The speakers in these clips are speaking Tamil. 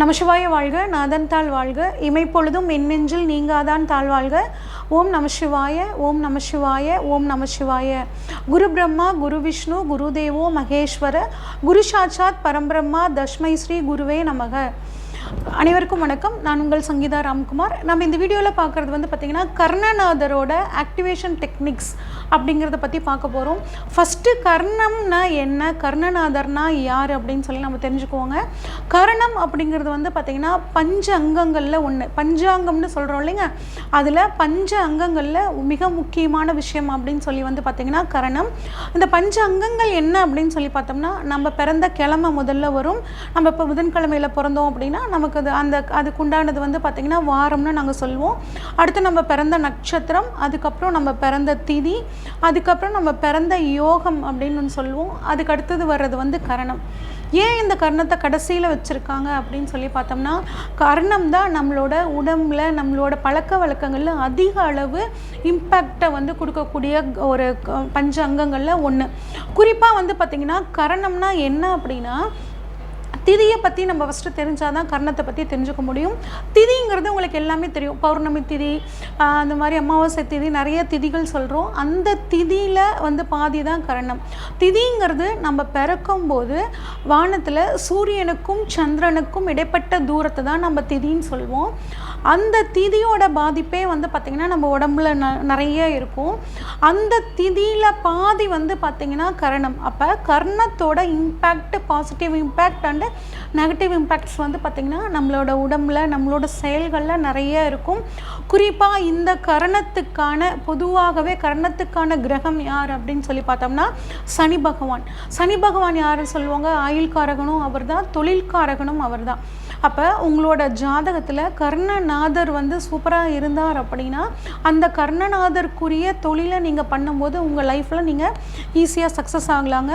நமசிவாய வாழ்க நாதன் தாழ் வாழ்க. இமைப்பொழுதும் எண்ணெஞ்சில் நீங்காதான் தாழ் வாழ்க. ஓம் நமசிவாய ஓம் நமசிவாய ஓம் நமசிவாய. குரு பிரம்மா குரு விஷ்ணு குரு தேவோ மகேஸ்வர. குரு சாட்சாத் பரம்பிரம்மா தஷ்மை ஸ்ரீ குருவே நமக. அனைவருக்கும் வணக்கம். நான் உங்கள் சங்கீதா ராம்குமார். நம்ம இந்த வீடியோவில் பார்க்குறது வந்து பார்த்திங்கன்னா கர்ணநாதரோட ஆக்டிவேஷன் டெக்னிக்ஸ் அப்படிங்கிறத பற்றி பார்க்க போகிறோம் ஃபஸ்ட்டு கர்ணம்னா என்ன? கர்ணநாதர்னா யார்? அப்படின்னு சொல்லி நம்ம தெரிஞ்சுக்குவோங்க. கர்ணம் அப்படிங்கிறது வந்து பார்த்திங்கன்னா பஞ்ச அங்கங்களில் ஒன்று பஞ்சாங்கம்னு சொல்கிறோம் இல்லைங்க? அதில் பஞ்ச அங்கங்களில் மிக முக்கியமான விஷயம் அப்படின்னு சொல்லி வந்து பார்த்திங்கன்னா கரணம். இந்த பஞ்ச அங்கங்கள் என்ன அப்படின்னு சொல்லி பார்த்தோம்னா நம்ம பிறந்த கிழமை முதல்ல வரும். நம்ம இப்போ புதன்கிழமையில் பிறந்தோம் அப்படின்னா நமக்கு அது அந்த அதுக்கு உண்டானது வந்து பார்த்திங்கன்னா வாரம்னு நாங்கள் சொல்லுவோம். அடுத்து நம்ம பிறந்த நட்சத்திரம் அதுக்கப்புறம் நம்ம பிறந்த திதி அதுக்கப்புறம் நம்ம பிறந்த யோகம் அப்படின்னு ஒன்று சொல்லுவோம். அதுக்கு அடுத்தது வர்றது வந்து கரணம். ஏன் இந்த கர்ணத்தை கடைசியில் வச்சுருக்காங்க அப்படின்னு சொல்லி பார்த்தோம்னா கர்ணம் தான் நம்மளோட உடம்புல நம்மளோட பழக்க வழக்கங்களில் அதிக அளவு இம்பேக்டை வந்து கொடுக்கக்கூடிய ஒரு பஞ்ச அங்கங்களில் ஒன்று குறிப்பாக வந்து பார்த்திங்கன்னா கரணம்னா என்ன அப்படின்னா திதியை பற்றி நம்ம ஃபஸ்ட்டு தெரிஞ்சால் தான் கர்ணத்தை பற்றி தெரிஞ்சுக்க முடியும். திதிங்கிறது உங்களுக்கு எல்லாமே தெரியும். பௌர்ணமி திதி அந்த மாதிரி அமாவாசை திதி நிறைய திதிகள் சொல்கிறோம் அந்த திதியில் வந்து பாதி தான் கரணம். திதிங்கிறது நம்ம பிறக்கும்போது வானத்தில் சூரியனுக்கும் சந்திரனுக்கும் இடைப்பட்ட தூரத்தை தான் நம்ம திதின்னு சொல்லுவோம். அந்த திதியோட பாதிப்பே வந்து பார்த்திங்கன்னா நம்ம உடம்புல ந நிறைய இருக்கும். அந்த திதியில் பாதி வந்து பார்த்திங்கன்னா கரணம். அப்போ கர்ணத்தோட impact positive impact and negative impacts வந்து பார்த்திங்கன்னா நம்மளோட உடம்புல நம்மளோட செயல்களில் நிறைய இருக்கும். குறிப்பாக இந்த கரணத்துக்கான பொதுவாகவே கரணத்துக்கான கிரகம் யார் அப்படின்னு சொல்லி பார்த்தோம்னா சனி பகவான். சனி பகவான் யார் சொல்லுவாங்க? ஆயுள்காரகனும் அவர் தான் தொழில்காரகனும் அவர் தான் அப்போ உங்களோட ஜாதகத்தில் கர்ணநாதர் வந்து சூப்பராக இருந்தார் அப்படின்னா அந்த கர்ணநாதருக்குரிய தொழிலை நீங்கள் பண்ணும்போது உங்கள் லைஃப்பில் நீங்கள் ஈஸியாக சக்ஸஸ் ஆகலாங்க.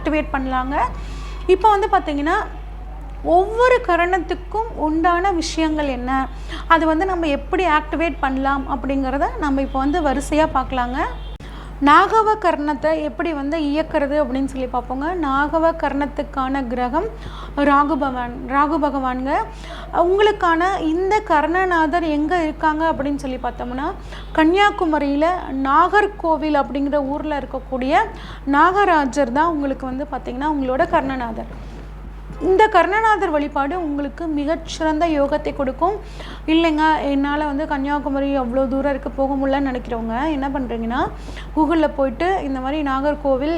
ஆக்டிவேட் பண்ணலாங்க. இப்போ வந்து பார்த்திங்கன்னா ஒவ்வொரு கரணத்துக்கும் உண்டான விஷயங்கள் என்ன? அது வந்து நம்ம எப்படி ஆக்டிவேட் பண்ணலாம் அப்படிங்கிறத நம்ம இப்போ வந்து வரிசையாக பார்க்கலாங்க. நாகவ கர்ணத்தை எப்படி வந்து இயக்கிறது அப்படின்னு சொல்லி பார்ப்போங்க. நாகவ கர்ணத்துக்கான கிரகம் ராகு பகவான் ராகு பகவானுங்க. உங்களுக்கான இந்த கர்ணநாதர் எங்கே இருக்காங்க அப்படின்னு சொல்லி பார்த்தோம்னா கன்னியாகுமரியில் நாகர்கோவில் அப்படிங்கிற ஊரில் இருக்கக்கூடிய நாகராஜர் தான் உங்களுக்கு வந்து பார்த்திங்கன்னா உங்களோட கர்ணநாதர். இந்த கர்ணநாதர் வழிபாடு உங்களுக்கு மிகச்சிறந்த யோகத்தை கொடுக்கும். இல்லைங்க என்னால் வந்து கன்னியாகுமரி அவ்வளோ தூரம் இருக்க போக முடியலன்னு நினைக்கிறவங்க என்ன பண்ணுறீங்கன்னா கூகுளில் போயிட்டு இந்த மாதிரி நாகர்கோவில்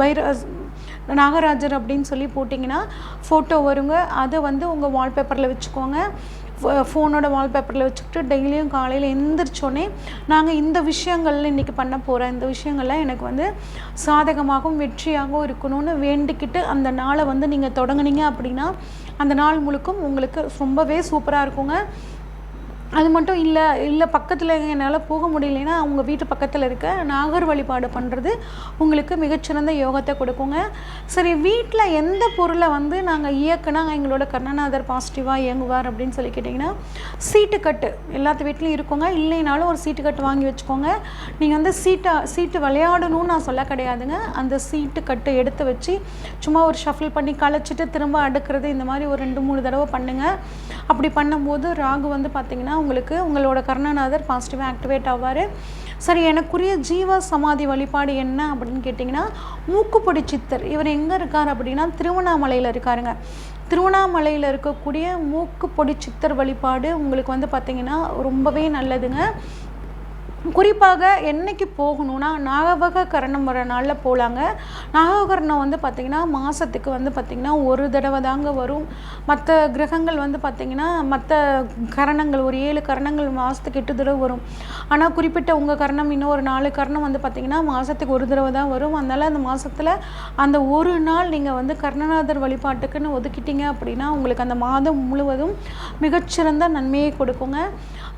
பைர நாகராஜர் அப்படின்னு சொல்லி போட்டிங்கன்னா ஃபோட்டோ வருங்க. அதை வந்து உங்கள் வால்பேப்பரில் வச்சுக்கோங்க. ஃபோனோட வால்பேப்பரில் வச்சுக்கிட்டு டெய்லியும் காலையில் எந்திரிச்சோடனே நாங்கள் இந்த விஷயங்கள்ல இன்றைக்கி பண்ண போகிறேன் இந்த விஷயங்கள்லாம் எனக்கு வந்து சாதகமாகவும் வெற்றியாகவும் இருக்கணும்னு வேண்டிக்கிட்டு அந்த நாளை வந்து நீங்கள் தொடங்குனீங்க அப்படின்னா அந்த நாள் முழுக்கும் உங்களுக்கு ரொம்பவே சூப்பராக இருக்குங்க. அது மட்டும் இல்லை இல்லை பக்கத்தில் என்னால் போக முடியலைன்னா அவங்க வீட்டு பக்கத்தில் இருக்க நாகர் வழிபாடு பண்ணுறது உங்களுக்கு மிகச்சிறந்த யோகத்தை கொடுக்குங்க. சரி வீட்டில் எந்த பொருளை வந்து நாங்கள் இயக்குனா எங்களோட கர்ணநாதர் பாசிட்டிவாக இயங்குவார் அப்படின்னு சொல்லி கேட்டிங்கன்னா சீட்டுக்கட்டு எல்லாத்து வீட்லேயும் இருக்குங்க. இல்லைனாலும் ஒரு சீட்டுக்கட்டு வாங்கி வச்சுக்கோங்க. நீங்கள் வந்து சீட்டை சீட்டு விளையாடணும்னு நான் சொல்ல கிடையாதுங்க. அந்த சீட்டு கட்டு எடுத்து வச்சு சும்மா ஒரு ஷஃபில் பண்ணி களைச்சிட்டு திரும்ப அடுக்கிறது இந்த மாதிரி ஒரு ரெண்டு மூணு தடவை பண்ணுங்கள் அப்படி பண்ணும்போது ராகு வந்து பார்த்திங்கன்னா உங்களுக்கு உங்களோட கர்ணநாதர் பாசிட்டிவாக ஆக்டிவேட் ஆவார். சரி எனக்குரிய ஜீவ சமாதி வழிபாடு என்ன அப்படின்னு கேட்டிங்கன்னா மூக்குப்பொடி சித்தர். இவர் எங்கே இருக்கார் அப்படின்னா திருவண்ணாமலையில் இருக்காருங்க. திருவண்ணாமலையில் இருக்கக்கூடிய மூக்குப்பொடி சித்தர் வழிபாடு உங்களுக்கு வந்து பார்த்திங்கன்னா ரொம்பவே நல்லதுங்க. குறிப்பாக என்னைக்கு போகணும்னா நாகவக கரணம் வர நாளில் போகலாங்க நாககரணம் வந்து பார்த்திங்கன்னா மாதத்துக்கு வந்து பார்த்திங்கன்னா ஒரு தடவை தாங்க வரும். மற்ற கிரகங்கள் வந்து பார்த்திங்கன்னா மற்ற கரணங்கள் ஒரு ஏழு கரணங்கள் மாதத்துக்கு எட்டு தடவை வரும். ஆனால் குறிப்பிட்ட உங்கள் கரணம் இன்னும் ஒரு நாலு கரணம் வந்து பார்த்திங்கன்னா மாதத்துக்கு ஒரு தடவை தான் வரும். அதனால் அந்த மாதத்தில் அந்த ஒரு நாள் நீங்கள் வந்து கர்ணநாதர் வழிபாட்டுக்குன்னு ஒதுக்கிட்டீங்க அப்படின்னா உங்களுக்கு அந்த மாதம் முழுவதும் மிகச்சிறந்த நன்மையை கொடுக்குங்க.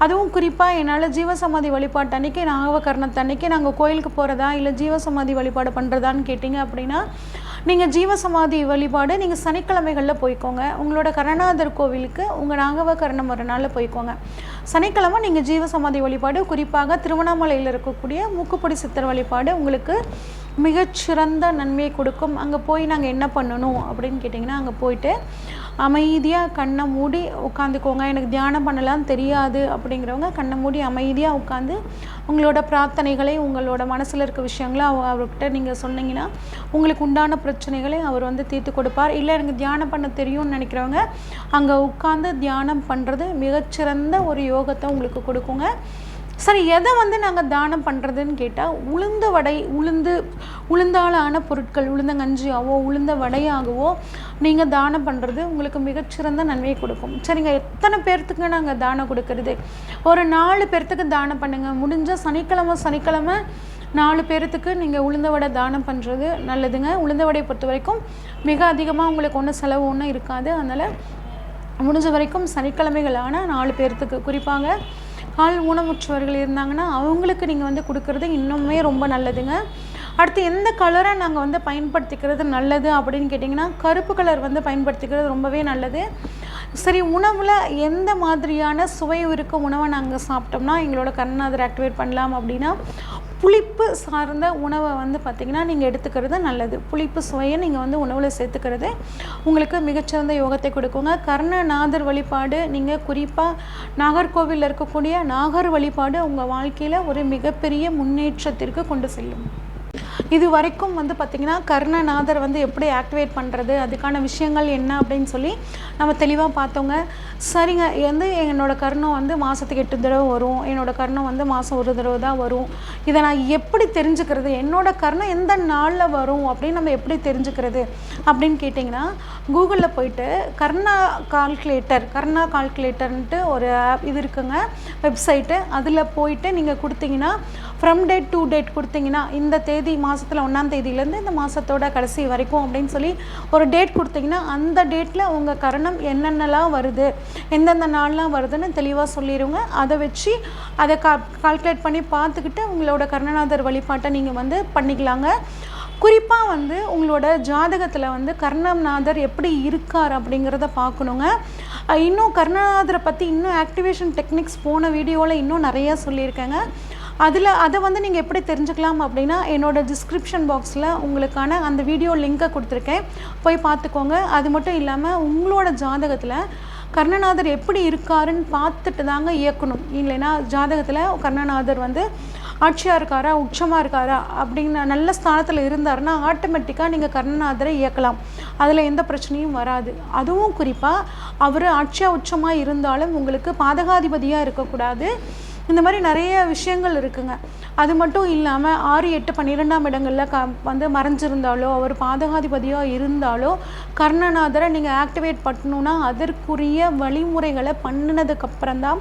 அதுவும் குறிப்பாக என்னால் ஜீவசமாதி வழிபாட்டை அன்னைக்கு நாகவகரணத்து அன்னைக்கு நாங்கள் கோயிலுக்கு போகிறதா இல்லை ஜீவசமாதி வழிபாடு பண்ணுறதான்னு கேட்டிங்க அப்படின்னா நீங்கள் ஜீவசமாதி வழிபாடு நீங்கள் சனிக்கிழமைகளில் போய்க்கோங்க. உங்களோட கரணாதர் கோவிலுக்கு உங்கள் நாகவகரணம் ஒரு நாளில் போய்க்கோங்க. சனிக்கிழமை நீங்கள் ஜீவசமாதி வழிபாடு குறிப்பாக திருவண்ணாமலையில் இருக்கக்கூடிய மூக்குப்பொடி சித்தர் வழிபாடு உங்களுக்கு மிகச்சிறந்த நன்மையை கொடுக்கும். அங்கே போய் நாங்கள் என்ன பண்ணணும் அப்படின்னு கேட்டிங்கன்னா அங்கே போயிட்டு அமைதியாக கண்ணை மூடி உட்காந்துக்கோங்க. எனக்கு தியானம் பண்ணலாம் தெரியாது அப்படிங்கிறவங்க கண்ணை மூடி அமைதியாக உட்காந்து உங்களோட பிரார்த்தனைகளை உங்களோட மனசில் இருக்க விஷயங்களை அவ அவர்கிட்ட நீங்கள் சொன்னீங்கன்னா உங்களுக்கு உண்டான பிரச்சனைகளை அவர் வந்து தீர்த்து கொடுப்பார். இல்லை எனக்கு தியானம் பண்ண தெரியும்னு நினைக்கிறவங்க அங்கே உட்காந்து தியானம் பண்ணுறது மிகச்சிறந்த ஒரு யோகத்தை உங்களுக்கு கொடுக்குங்க. சரி எதை வந்து நாங்கள் தானம் பண்ணுறதுன்னு கேட்டால் உளுந்த வடை உளுந்து உளுந்தாலான பொருட்கள் உளுந்தங்கஞ்சியாவோ உளுந்த வடையாகவோ நீங்கள் தானம் பண்ணுறது உங்களுக்கு மிகச்சிறந்த நன்மையை கொடுக்கும். சரிங்க எத்தனை பேர்த்துக்கு நாங்கள் தானம் கொடுக்கறது? ஒரு நாலு பேர்த்துக்கு தானம் பண்ணுங்கள் முடிஞ்சால் சனிக்கிழமை சனிக்கிழமை நாலு பேர்த்துக்கு நீங்கள் உளுந்த வடை தானம் பண்ணுறது நல்லதுங்க. உளுந்த வடையை பொறுத்த வரைக்கும் மிக அதிகமாக உங்களுக்கு ஒன்றும் செலவு ஒன்றும் இருக்காது. அதனால் முடிஞ்ச வரைக்கும் சனிக்கிழமைகளான நாலு பேர்த்துக்கு குறிப்பாக கால் ஊனமுற்றவர்கள் இருந்தாங்கன்னா அவங்களுக்கு நீங்கள் வந்து கொடுக்கறது இன்னுமே ரொம்ப நல்லதுங்க. அடுத்து எந்த கலரை நாங்கள் வந்து பயன்படுத்திக்கிறது நல்லது அப்படின்னு கேட்டிங்கன்னா கருப்பு கலர் வந்து பயன்படுத்திக்கிறது ரொம்பவே நல்லது. சரி உணவில் எந்த மாதிரியான சுவை இருக்க உணவை நாங்கள் சாப்பிட்டோம்னா எங்களோட கண்ணாதர் ஆக்டிவேட் பண்ணலாம் அப்படின்னா புளிப்பு சார்ந்த உணவை வந்து பார்த்திங்கன்னா நீங்கள் எடுத்துக்கிறது நல்லது. புளிப்பு சுவையை நீங்கள் வந்து உணவில் சேர்த்துக்கிறது உங்களுக்கு மிகச்சிறந்த யோகத்தை கொடுக்குங்க. கர்ணநாதர் வழிபாடு நீங்கள் குறிப்பாக நாகர்கோவிலில் இருக்கக்கூடிய நாகர் வழிபாடு உங்கள் வாழ்க்கையில் ஒரு மிகப்பெரிய முன்னேற்றத்திற்கு கொண்டு செல்லும். இது வரைக்கும் வந்து பார்த்திங்கன்னா கர்ணநாதர் வந்து எப்படி ஆக்டிவேட் பண்ணுறது அதுக்கான விஷயங்கள் என்ன அப்படின்னு சொல்லி நம்ம தெளிவாக பார்த்தோங்க. சரிங்க வந்து என்னோடய கர்ணம் வந்து மாதத்துக்கு எட்டு தடவை வரும். என்னோடய கர்ணம் வந்து மாதம் ஒரு தடவை தான் வரும். இதை நான் எப்படி தெரிஞ்சுக்கிறது? என்னோடய கர்ணம் எந்த நாளில் வரும் அப்படின்னு நம்ம எப்படி தெரிஞ்சுக்கிறது அப்படின்னு கேட்டிங்கன்னா கூகுளில் போயிட்டு கர்ணா கால்குலேட்டர் கர்ணா கால்குலேட்டர்ன்ட்டு ஒரு ஆப் இது இருக்குங்க. வெப்சைட்டு அதில் போயிட்டு நீங்கள் கொடுத்தீங்கன்னா ஃப்ரம் டேட் டு டேட் கொடுத்தீங்கன்னா இந்த தேதி மாதத்தில் ஒன்றாம் தேதியிலேருந்து இந்த மாதத்தோட கடைசி வரைக்கும் அப்படின்னு சொல்லி ஒரு டேட் கொடுத்தீங்கன்னா அந்த டேட்டில் உங்கள் கரணம் என்னென்னலாம் வருது எந்தெந்த நாள்லாம் வருதுன்னு தெளிவாக சொல்லிடுங்க அதை வச்சு அதை கா கால்குலேட் பண்ணி பார்த்துக்கிட்டு உங்களோட கர்ணநாதர் வழிபாட்டை நீங்கள் வந்து பண்ணிக்கலாங்க. குறிப்பாக வந்து உங்களோட ஜாதகத்தில் வந்து கர்ணநாதர் எப்படி இருக்கார் அப்படிங்கிறத பார்க்கணுங்க. இன்னும் கர்ணநாதரை பற்றி இன்னும் ஆக்டிவேஷன் டெக்னிக்ஸ் போன வீடியோவில் இன்னும் நிறையா சொல்லியிருக்கேங்க. அதில் அதை வந்து நீங்கள் எப்படி தெரிஞ்சுக்கலாம் அப்படின்னா என்னோட டிஸ்கிரிப்ஷன் பாக்ஸில் உங்களுக்கான அந்த வீடியோ லிங்க்கை கொடுத்துருக்கேன். போய் பார்த்துக்கோங்க. அது மட்டும் இல்லாமல் உங்களோட ஜாதகத்தில் கர்ணநாதர் எப்படி இருக்காருன்னு பார்த்துட்டு தாங்க இயக்கணும். இல்லைன்னா ஜாதகத்தில் கர்ணநாதர் வந்து ஆட்சியாக இருக்காரா உச்சமாக இருக்காரா அப்படிங்கிற நல்ல ஸ்தானத்தில் இருந்தாருன்னா ஆட்டோமேட்டிக்காக நீங்கள் கர்ணநாதரை இயக்கலாம். அதில் எந்த பிரச்சனையும் வராது. அதுவும் குறிப்பாக அவர் ஆட்சியாக உச்சமாக இருந்தாலும் உங்களுக்கு பாதகாதிபதியாக இருக்கக்கூடாது. இந்த மாதிரி நிறைய விஷயங்கள் இருக்குங்க. அது மட்டும் இல்லாமல் ஆறு எட்டு பன்னிரெண்டாம் இடங்களில் க வந்து மறைஞ்சிருந்தாலோ அவர் பாதகாதிபதியாக இருந்தாலோ கர்ணநாதரை நீங்கள் ஆக்டிவேட் பண்ணணுன்னா அதற்குரிய வழிமுறைகளை பண்ணினதுக்கப்புறம் தான்